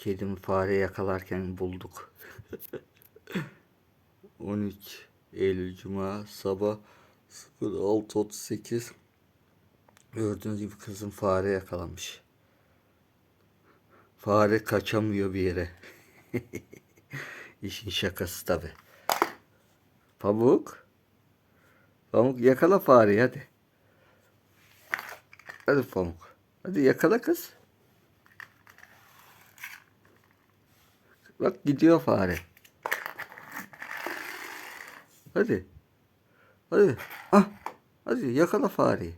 Kedimi fare yakalarken bulduk. 13 Eylül Cuma sabah 06.38 Gördüğünüz gibi kızım fare yakalamış. Fare kaçamıyor bir yere. İşin şakası tabi. Pamuk. Pamuk yakala fareyi hadi. Hadi Pamuk. Hadi yakala kız. Bak gidiyor fare. Hadi. Hadi. Ah. Hadi yakala fareyi.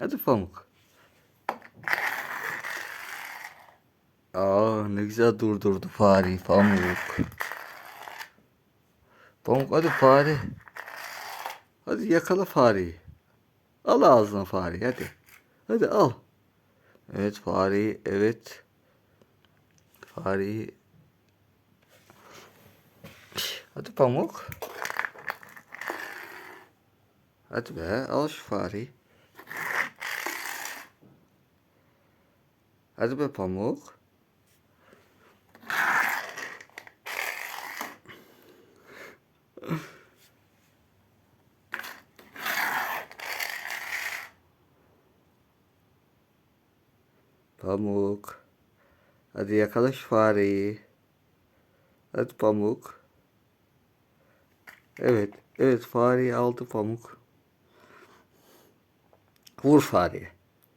Hadi Pamuk. Aa ne güzel durdurdu fareyi Pamuk. Pamuk hadi fare. Hadi yakala fareyi. Al ağzına fareyi hadi. Hadi al. Evet fareyi evet. Fareyi. Hadi Pamuk. Hadi be al şu fareyi. Hadi be Pamuk. Pamuk. Hadi yakala şu fareyi. Hadi Pamuk. Evet. Evet fareyi aldı Pamuk. Vur fareye.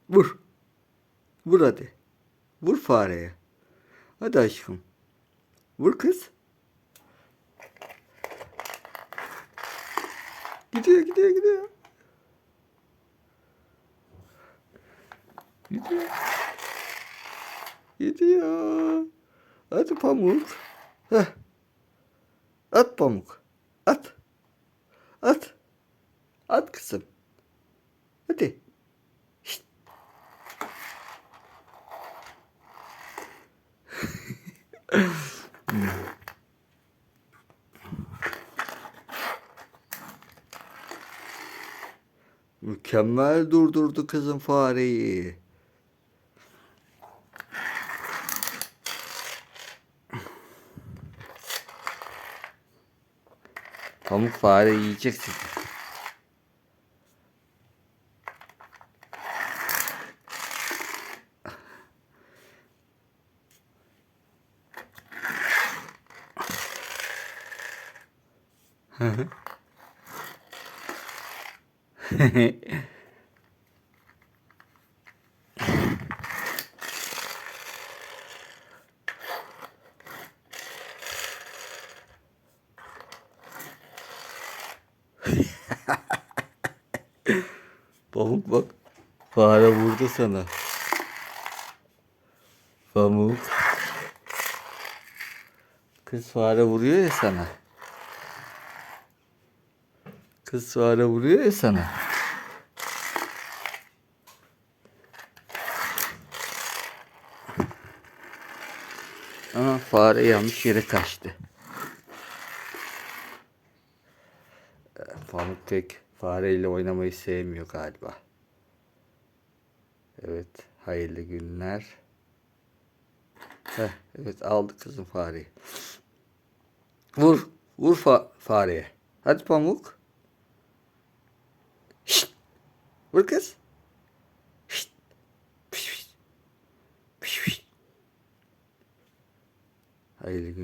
Vur. Vur hadi. Vur fareye. Hadi aşkım. Vur kız. Gidiyor gidiyor gidiyor. Gidiyor. Gidiyor. Hadi pamuk. Heh. At pamuk. At. At. At kızım. Hadi. Şşt. Mükemmel durdurdu kızım fareyi. Pamuk fare yiyeceksin. Hı hı. Pamuk bak. Fare vurdu sana. Pamuk. Kız fare vuruyor ya sana. Kız fare vuruyor ya sana. Ama fare yanlış yere kaçtı. Pamuk pek fareyle oynamayı sevmiyor galiba. Evet, hayırlı günler. Heh, evet aldı kızım fareyi. Vur, vur fa fareye. Hadi Pamuk. Şşt. Vur kız. Hayırlı günler.